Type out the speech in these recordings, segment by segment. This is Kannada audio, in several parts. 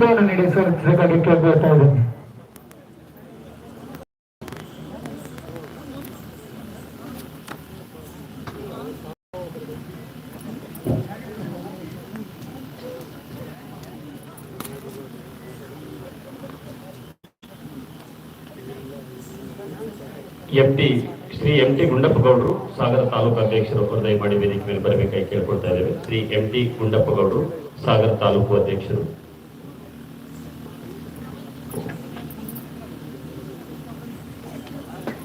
ಪುಷ್ಪವನ್ನು ನೀಡಿ ಸ್ವಾಗತಿಸಬೇಕಾಗಿ ಕೇಳ್ಕೊಳ್ತಾ ಇದ್ದೀನಿ MT Shri M T Gundappa ಗೌಡರು ಸಾಗರ ತಾಲೂಕು ಅಧ್ಯಕ್ಷರು ಅವರು ದಯಮಾಡಿ ವೇದಿಕೆ ಮೇಲೆ ಬರಬೇಕಾಗಿ ಕೇಳ್ಕೊಳ್ತಾ ಇದ್ದೇವೆ ಶ್ರೀ ಎಂ ಟಿ ಗುಂಡಪ್ಪ ಗೌಡರು ಸಾಗರ ತಾಲೂಕು ಅಧ್ಯಕ್ಷರು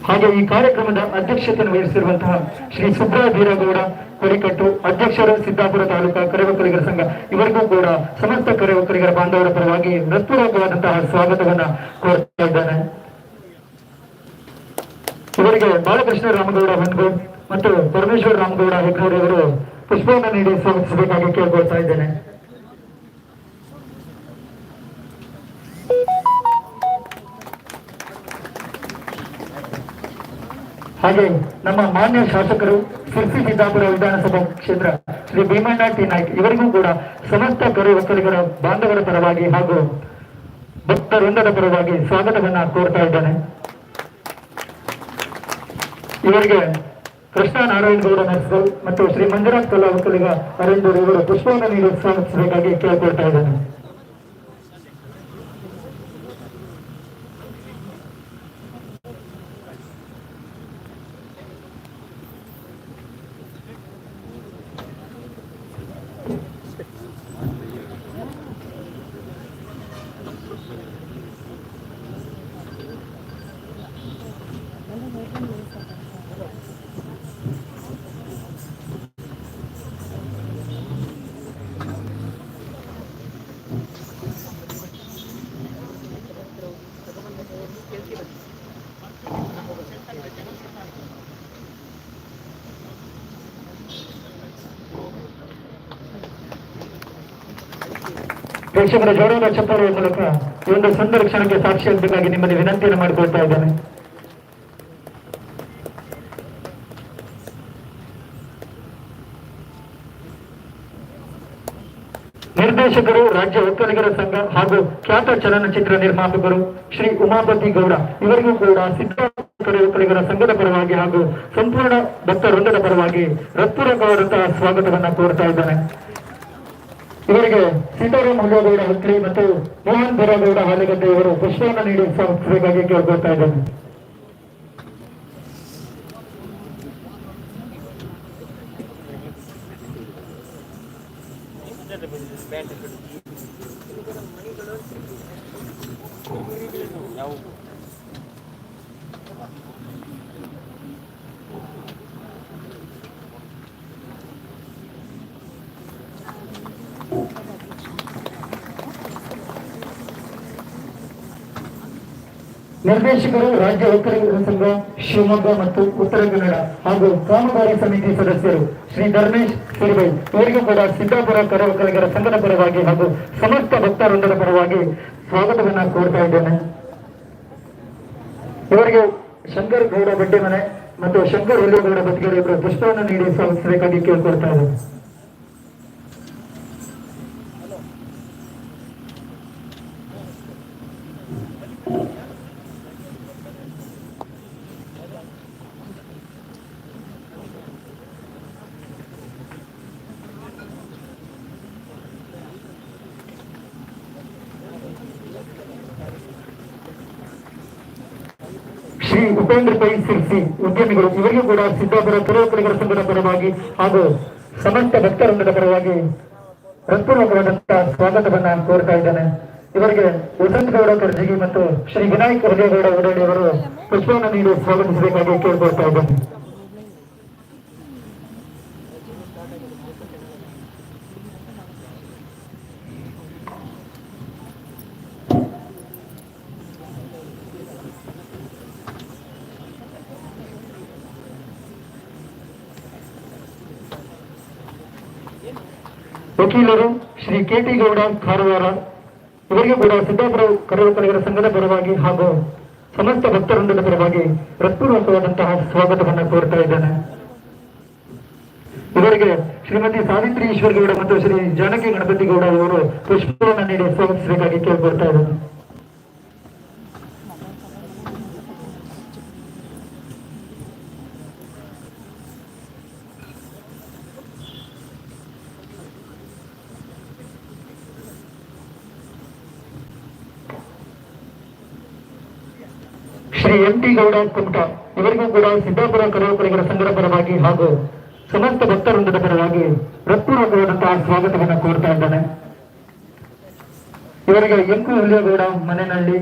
ಹಾಗೆ ಈ ಕಾರ್ಯಕ್ರಮದ ಅಧ್ಯಕ್ಷತೆಯನ್ನು ವಹಿಸಿರುವಂತಹ ಶ್ರೀ ಸುಬ್ರಾ ಬೀರಗೌಡ, ಕೊರಿಕಟ್ಟು ಅಧ್ಯಕ್ಷರು, ಸಿದ್ದಾಪುರ ತಾಲೂಕಾ ಕರೆವಕ್ಕಲಿಗರ ಸಂಘ, ಇವರಿಗೂ ಕೂಡ ಸಮಸ್ತ ಕರೆವಕ್ಕಲಿಗರ ಬಾಂಧವರ ಪರವಾಗಿ ಹೃತ್ಪೂರ್ವಕವಾದಂತಹ ಸ್ವಾಗತವನ್ನ ಕೋರ್ತಾ ಇದ್ದಾನೆ. ಇವರಿಗೆ ಬಾಲಕೃಷ್ಣ ರಾಮಗೌಡ ಹೊನ್ಗೋಡ್ ಮತ್ತು ಪರಮೇಶ್ವರ ರಾಮಗೌಡ ಹೆಗ್ನೂರ್ ಅವರು ಪುಷ್ಪವನ್ನು ನೀಡಿ ಸ್ವಾಗತಿಸಬೇಕಾಗಿ ಕೇಳ್ಕೊಳ್ತಾ ಇದ್ದೇನೆ. ಹಾಗೆ ನಮ್ಮ ಮಾನ್ಯ ಶಾಸಕರು ಸಿರ್ಸಿ ಸಿದ್ದಾಪುರ ವಿಧಾನಸಭಾ ಕ್ಷೇತ್ರ ಶ್ರೀ ಭೀಮಣ್ಣ ಟಿ ನಾಯ್ಕ್ ಇವರಿಗೂ ಕೂಡ ಸಮಸ್ತ ಕರು ಒಕ್ಕಲಿಗರ ಬಾಂಧವರ ಪರವಾಗಿ ಹಾಗೂ ಭಕ್ತವೃಂದದ ಪರವಾಗಿ ಸ್ವಾಗತವನ್ನ ಕೋರ್ತಾ ಇದ್ದಾನೆ. ಇವರಿಗೆ ಕೃಷ್ಣ ನಾರಾಯಣ ಗೌಡ ನರ್ಸ್ಗಲ್ ಮತ್ತು ಶ್ರೀ ಮಂಜುನಾಥ್ ಕಲಾ ಒಕ್ಕಲಿಗ ಅರೇಂದೂರು ಇವರು ಪುಷ್ಪವನ್ನು ನೀಡಿ ಸ್ವಾಗತಿಸಬೇಕಾಗಿ ಕೇಳಿಕೊಳ್ತಾ ಇದ್ದೇನೆ. ಪ್ರೇಕ್ಷಕರ ಜೋರಾದ ಚಪ್ಪರುವ ಮೂಲಕ ಈ ಒಂದು ಸುಂದರ ಕ್ಷಣಕ್ಕೆ ಸಾಕ್ಷಿಯಾಗಬೇಕಾಗಿ ನಿಮ್ಮಲ್ಲಿ ವಿನಂತಿಯನ್ನು ಮಾಡಿಕೊಳ್ತಾ ಇದ್ದೇನೆ. ನಿರ್ದೇಶಕರು, ರಾಜ್ಯ ಒಕ್ಕಲಿಗರ ಸಂಘ ಹಾಗೂ ಖ್ಯಾತ ಚಲನಚಿತ್ರ ನಿರ್ಮಾಪಕರು ಶ್ರೀ ಉಮಾಪತಿ ಗೌಡ, ಇವರಿಗೂ ಕೂಡ ಸಿದ್ದಾಪುರ ಒಕ್ಕಲಿಗರ ಸಂಘದ ಪರವಾಗಿ ಹಾಗೂ ಸಂಪೂರ್ಣ ಭಕ್ತ ವೃಂದದ ಪರವಾಗಿ ಹೃತ್ಪೂರ್ವಕವಾದಂತಹ ಸ್ವಾಗತವನ್ನ ಕೋರ್ತಾ ಇದ್ದೇನೆ. ಇವರಿಗೆ ಸೀತಾರಾಮ್ ಹುಲ್ಲೇಗೌಡ ಹಕ್ರಿ ಮತ್ತು ಮೋಹನ್ ಬೀರಗೌಡ ಹಾಲಿಗದ್ದೆ ಇವರು ಪುಷ್ಪವನ್ನು ನೀಡಿ ಸಂಸ್ಥೆಗಾಗಿ ಕೇಳ್ಕೊಳ್ತಾ ಇದ್ದೇನೆ. ನಿರ್ದೇಶಕರು, ರಾಜ್ಯ ಒಕ್ಕಲಿಗರ ಸಂಘ, ಶಿವಮೊಗ್ಗ ಮತ್ತು ಉತ್ತರ ಕನ್ನಡ ಹಾಗೂ ಕಾಮಗಾರಿ ಸಮಿತಿ ಸದಸ್ಯರು ಶ್ರೀ ಧರ್ಮೇಶ್ ಸಿರಿಬೈ, ಇವರಿಗೂ ಕೂಡ ಸಿದ್ದಾಪುರ ಕರವಕಲಿಗರ ಸಂಘದ ಪರವಾಗಿ ಹಾಗೂ ಸಮಸ್ತ ಭಕ್ತರೊಂದರ ಪರವಾಗಿ ಸ್ವಾಗತವನ್ನು ಕೋರ್ತಾ ಇದ್ದೇನೆ. ಇವರಿಗೆ ಶಂಕರ್ ಗೌಡ ಬಡ್ಡಿಮನೆ ಮತ್ತು ಶಂಕರ್ ಹುಲಿಗೌಡ ಬತ್ತಿಗೆರೆ ಇಬ್ಬರು ಪುಷ್ಪವನ್ನು ನೀಡಿ ಸ್ವಾಗತಿಸಬೇಕಾಗಿ ಕೇಳ್ಕೊಳ್ತಾ ಇದ್ದೇನೆ. ಶ್ರೀ ಉಪೇಂದ್ರ ಪೈ ಸಿರ್ಸಿ ಉದ್ಯಮಿಗಳು, ಇವರಿಗೂ ಕೂಡ ಸಿದ್ದಾಪುರ ಪುರೋಪಡಿಗರ ಸಂಘದ ಪರವಾಗಿ ಹಾಗೂ ಸಮಸ್ತ ಭಕ್ತವೃಂದದ ಪರವಾಗಿ ಹೃತ್ಪೂರ್ವಕವಾದಂತಹ ಸ್ವಾಗತವನ್ನ ಕೋರ್ತಾ ಇದ್ದೇನೆ. ಇವರಿಗೆ ಗೌಡ ಕರ್ಜಿಗಿ ಮತ್ತು ಶ್ರೀ ವಿನಾಯಕ ಹೃದಯಗೌಡ ಓಡಾಡಿ ಅವರು ಪುಷ್ಪವನ್ನು ನೀಡಿ ಸ್ವಾಗತಿಸಬೇಕಾಗಿ ಕೇಳ್ಕೊಳ್ತಾ ಇದ್ದೇನೆ. ವಕೀಲರು ಶ್ರೀ ಕೆ ಟಿ ಗೌಡ ಕಾರವಾರ, ಇವರಿಗೂ ಕೂಡ ಸಿದ್ದಾಪುರ ಕರೆಯುತ್ತಲಿಗರ ಸಂಘದ ಪರವಾಗಿ ಹಾಗೂ ಸಮಸ್ತ ಭಕ್ತವೃಂದದ ಪರವಾಗಿ ಹೃತ್ಪೂರ್ವಕವಾದಂತಹ ಸ್ವಾಗತವನ್ನು ಕೋರ್ತಾ ಇದ್ದೇನೆ. ಇವರಿಗೆ ಶ್ರೀಮತಿ ಸಾವಿತ್ರಿ ಈಶ್ವರ್ ಗೌಡ ಮತ್ತು ಶ್ರೀ ಜಾನಕಿ ಗಣಪತಿ ಗೌಡ ಇವರು ಪುಷ್ಪವನ್ನು ನೀಡಿ ಸ್ವಾಗತಿಸಬೇಕಾಗಿ ಕೇಳಿಕೊಡ್ತಾ ಇದ್ದಾರೆ ಶ್ರೀ ಎಂ ಟಿ ಗೌಡ ಕುಮಟ. ಇವರಿಗೂ ಕೂಡ ಸಿದ್ದಾಪುರ ಕರಾವಳಿಗರ ಸಂಘದ ಪರವಾಗಿ ಹಾಗೂ ಸಮಸ್ತ ಭಕ್ತವೃಂದದ ಪರವಾಗಿ ಹೃತ್ಪೂರ್ವಕವಾದಂತಹ ಸ್ವಾಗತವನ್ನು ಕೋರ್ತಾ ಇದ್ದಾನೆ. ಇವರಿಗೆ ಎಂಕು ಹುಲಿಯಗೌಡ ಮನೆಯಲ್ಲಿ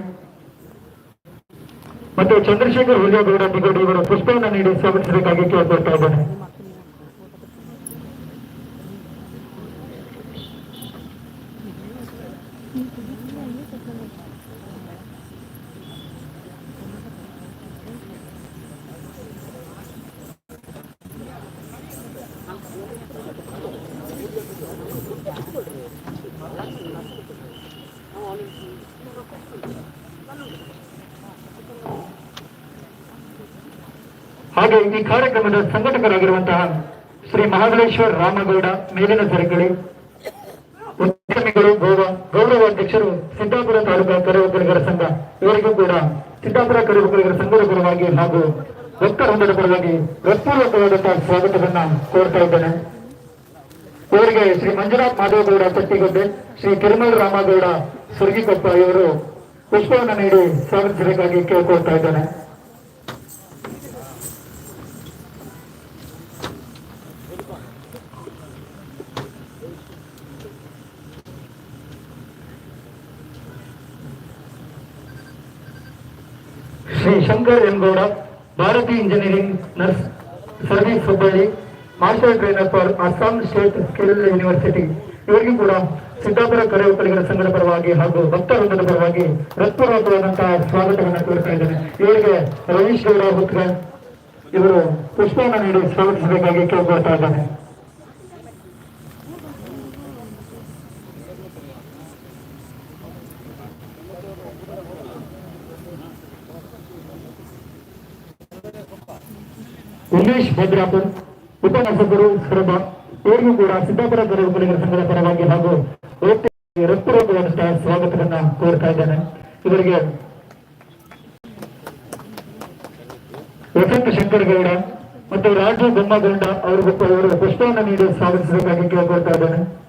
ಮತ್ತು ಚಂದ್ರಶೇಖರ್ ಹುಲಿಯಗೌಡ ಬಿಗಡಿ ಇವರ ಪುಷ್ಪವನ್ನು ನೀಡಿ ಸ್ವಾಗತಿಸಬೇಕಾಗಿ ಕೇಳ್ಕೊಳ್ತಾ ಇದ್ದಾನೆ. ಹಾಗೆ ಈ ಕಾರ್ಯಕ್ರಮದ ಸಂಘಟಕರಾಗಿರುವಂತಹ ಶ್ರೀ ಮಹಾಬಲೇಶ್ವರ್ ರಾಮಗೌಡ, ಮೇಲಿನ ಸರಕಳಿ, ಉದ್ಯಮಿಗಳು, ಗೋವಾ, ಗೌರವಾಧ್ಯಕ್ಷರು, ಸಿದ್ದಾಪುರ ತಾಲೂಕಾ ಕರೆಒಕ್ಕಲಿಗರ ಸಂಘ, ಇವರಿಗೂ ಕೂಡ ಸಿದ್ದಾಪುರ ಕರೆಒಕ್ಕಲಿಗರ ಸಂಘದ ಪರವಾಗಿ ಹಾಗೂ ಭಕ್ತವೃಂದದ ಪರವಾಗಿ ಹೃತ್ಪೂರ್ವಕವಾದಂತಹ ಸ್ವಾಗತವನ್ನ ಕೋರ್ತಾ ಇದ್ದೇನೆ. ಇವರಿಗೆ ಶ್ರೀ ಮಂಜುನಾಥ್ ಮಾಧವಗೌಡ ಚಟ್ಟಿಗೊಡ್ಡೆ ಶ್ರೀ ತಿರುಮಲ ರಾಮಗೌಡ ಸುರ್ಗಿಕೊಪ್ಪ ಇವರು ಪುಷ್ಪವನ್ನು ನೀಡಿ ಸ್ವಾಗತಿಸಬೇಕಾಗಿ ಕೇಳ್ಕೊಳ್ತಾ ಇದ್ದೇನೆ. Shri Shankar M Gowda Bharati engineering nurse, service Hubballi master trainer for Assam state skill university. ಇವರಿಗೂ ಕೂಡ ಸಿದ್ದಾಪುರ ಕರೆ ಒಕ್ಕಲಿಗರ ಸಂಘದ ಪರವಾಗಿ ಹಾಗೂ ಭಕ್ತವೃಂದದ ಪರವಾಗಿ ಹೃತ್ಪೂರ್ವಕವಾದಂತಹ ಸ್ವಾಗತವನ್ನು ಕೋರ್ತಾ ಇದ್ದೇನೆ. ಇವರಿಗೆ ರವೀಶ್ ಗೌಡ ಹುತ್ಗರ್ ಇವರು ಪುಷ್ಪವನ್ನು ನೀಡಿ ಸ್ವಾಗತಿಸಬೇಕಾಗಿ ಕೇಳ್ಕೊಳ್ತಾ ಇದ್ದಾನೆ. ಉಮೇಶ್ ಭದ್ರಾಪುರ್ ಉಪನ್ಯಾಸಕರು ಸೊರಬ, ಇವರಿಗೂ ಕೂಡ ಸಿದ್ದಾಪುರ ಕರೆ ಒಕ್ಕಲಿಗರ ಸಂಘದ ಪರವಾಗಿ ಹಾಗೂ ಹೃತ್ಪೂರ್ವಕವಾದಂತಹ ಸ್ವಾಗತವನ್ನ ಕೋರ್ತಾ ಇದ್ದೇನೆ. ಇವರಿಗೆ ವಸಂತ ಶಂಕರಗೌಡ ಮತ್ತು ರಾಜು ಬೊಮ್ಮಗೌಂಡ ಅವರಿಗೂ ಅವರು ಪುಷ್ಪವನ್ನು ನೀಡಿ ಸ್ವಾಗತಿಸಬೇಕಾಗಿ ಕೇಳ್ಕೊಳ್ತಾ ಇದ್ದೇನೆ.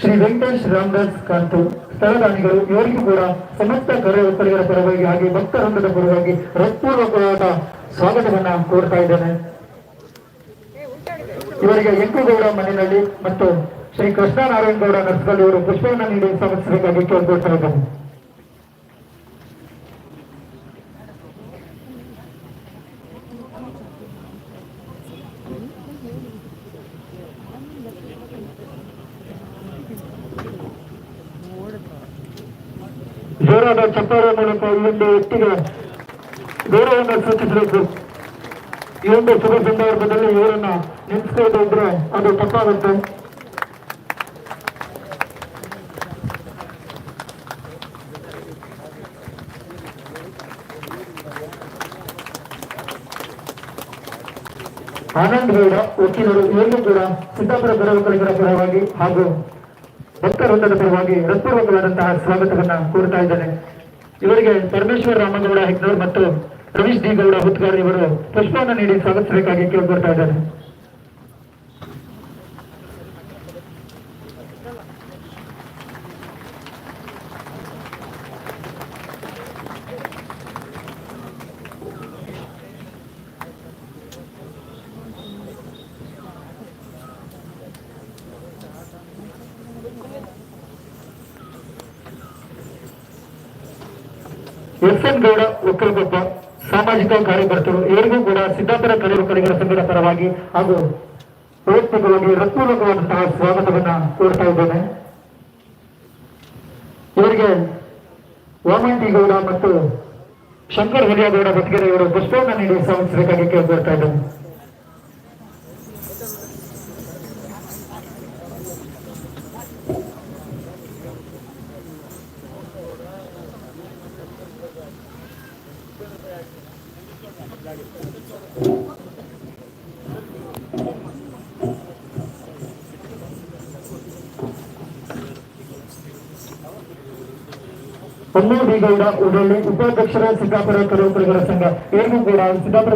ಶ್ರೀ ವೆಂಕಟೇಶ್ ರಾಮದಾಸ್ ಕಾಂತು ಸ್ಥಳದಾನಿಗಳು ಇವರಿಗೂ ಕೂಡ ಸಮಸ್ತ ಕರೆ ಒಕ್ಕಲಿಗರ ಪರವಾಗಿ ಹಾಗೆ ರಂಗದ ಪರವಾಗಿ ಹೃತ್ಪೂರ್ವಕವಾದ ಸ್ವಾಗತವನ್ನ ಕೋರ್ತಾ ಇದ್ದೇನೆ. ಇವರಿಗೆ ಎಂಕುಗೌಡ ಮನೆಯಲ್ಲಿ ಮತ್ತು ಶ್ರೀ ಕೃಷ್ಣನಾರಾಯಣ ಗೌಡ ನರ್ಸ್ಗಳು ಇವರು ಪುಷ್ಪವನ್ನು ನೀಡಿ ಸಮಸ್ಯೆಗಾಗಿ ಕೇಳ್ಕೊಳ್ತಾ ಇದ್ದೇನೆ. ಜೋರಾದ ಚಪ್ಪಾಳೆ ಮೂಲಕ ಈ ಒಂದು ವ್ಯಕ್ತಿಗೆ ಗೌರವವನ್ನು ಸೂಚಿಸಬೇಕು. ಈ ಒಂದು ಶುಭ ಸಂದರ್ಭದಲ್ಲಿ ಇವರನ್ನ ನಿಂತ್ಕೊಳ್ತಾ ಇದ್ರೆ ಅದು ತಪ್ಪಾಗುತ್ತೆ. ಆನಂದ್ ಗೌಡ, ವಕೀಲರು ಇವರಿಗೂ ಕೂಡ ಸಿದ್ದಾಪುರ ಗೌರವಕಲಿಗರ ಪರವಾಗಿ ಹಾಗೂ ಭಕ್ತವೃಂದದ ಪರವಾಗಿ ಹೃತ್ಪೂರ್ವಕವಾದಂತಹ ಸ್ವಾಗತವನ್ನ ಕೋರ್ತಾ ಇದ್ದೇನೆ. ಇವರಿಗೆ ಪರಮೇಶ್ವರ ರಾಮಗೌಡ ಹೆಗ್ನೂರ್ ಮತ್ತು ರವೀಶ್ ಡಿ ಗೌಡ ಹುತ್ಗಾರ್ ಇವರು ಪುಷ್ಪವನ್ನು ನೀಡಿ ಸ್ವಾಗತಿಸಬೇಕಾಗಿ ಕೇಳಿಕೊಡ್ತಾ ಇದ್ದಾರೆ ಎನ್ ಗೌಡ ಒಕ್ಕಲಗೊಬ್ಬ ಸಾಮಾಜಿಕ ಕಾರ್ಯಕರ್ತರು ಇವರಿಗೂ ಕೂಡ ಸಿದ್ದಾಪುರ ಕಲೆ ಕಡೆಗಳ ಸಂಘದ ಪರವಾಗಿ ಹಾಗೂ ವೈಯಕ್ತಿಕವಾಗಿ ಹೃತ್ಪೂರ್ವಕವಾದಂತಹ ಸ್ವಾಗತವನ್ನ ಕೋರ್ತಾ ಇದ್ದೇನೆ. ಇವರಿಗೆ ವಾಮಂತಿ ಗೌಡ ಮತ್ತು ಶಂಕರ್ ಹುಲಿಯಾಗೌಡ ಬತ್ಗೆರೆ ಇವರು ಪುಷ್ಪವನ್ನು ನೀಡಿ ಸ್ವಾಗತಿಸಬೇಕಾಗಿ ಕೇಳ್ಕೊಳ್ತಾ ಇದ್ದೇನೆ. ಒಮ್ಮೆ ಗೌಡ ಉಡಳ್ಳಿ ಉಪಾಧ್ಯಕ್ಷರ ಸಿದ್ದಾಪುರ ಕರೋಕರಿಗರ ಸಂಘ ಇವರಿಗೂ ಕೂಡ ಸಿದ್ದಾಪುರ